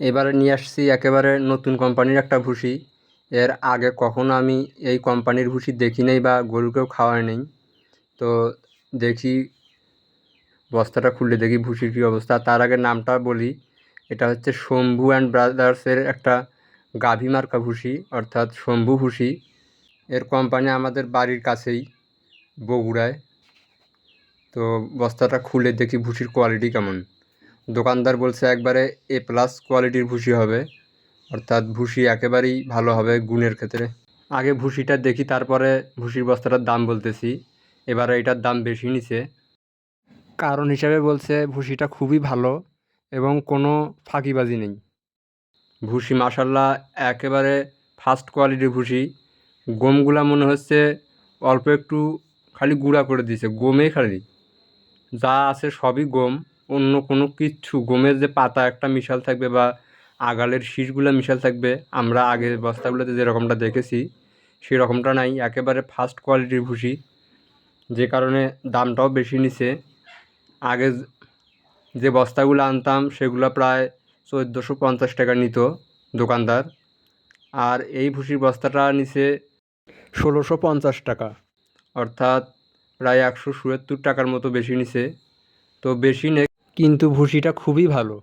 এবারে নিয়ে আসছি একেবারে নতুন কোম্পানির একটা ভুসি এর আগে কখনো আমি এই কোম্পানির ভুসি দেখি নাই বা গরুকেও খাওয়াই নেই। তো দেখি, বস্তাটা খুললে দেখি ভুসির কী অবস্থা। তার আগে নামটা বলি, এটা হচ্ছে শম্ভু অ্যান্ড ব্রাদার্সের একটা গাভী মার্কা ভুসি অর্থাৎ শম্ভু ভুসি এর কোম্পানি আমাদের বাড়ির কাছেই, বগুড়ায়। তো বস্তাটা খুলে দেখি ভুসির কোয়ালিটি কেমন। দোকানদার বলছে একবারে এ প্লাস কোয়ালিটির ভুসি হবে। অর্থাৎ ভুসি একেবারেই ভালো হবে গুণের ক্ষেত্রে। আগে ভুসিটা দেখি, তারপরে ভুসির বস্তাটার দাম বলতেছি। এবারে এটার দাম বেশি নিছে। কারণ হিসাবে বলছে ভুসিটা খুবই ভালো এবং কোনো ফাঁকিবাজি নেই। ভুসি মাসাল্লাহ একেবারে ফার্স্ট কোয়ালিটির ভুসি গমগুলা মনে হচ্ছে অল্প একটু খালি গুঁড়া করে দিয়েছে গমে খালি। যা আছে সবই গম। অন্য কোনো কিচ্ছু গমের যে পাতা একটা মিশাল থাকবে বা আগালের শীষগুলো মিশাল থাকবে, আমরা আগের বস্তাগুলোতে যেরকমটা দেখেছি সেরকমটা নাই, একেবারে ফার্স্ট কোয়ালিটির ভুসি। যে কারণে দামটাও বেশি নিছে। আগে যে বস্তাগুলো আনতাম, সেগুলো প্রায় চোদ্দোশো পঞ্চাশ টাকা নিত দোকানদার। আর এই ভুসির বস্তাটা নিছে ষোলোশো পঞ্চাশ টাকা। অর্থাৎ প্রায় একশো সুয়াত্তর টাকার মতো বেশি নিছে। তো বেশি নে কিন্তু ভুসিটা খুবই ভালো।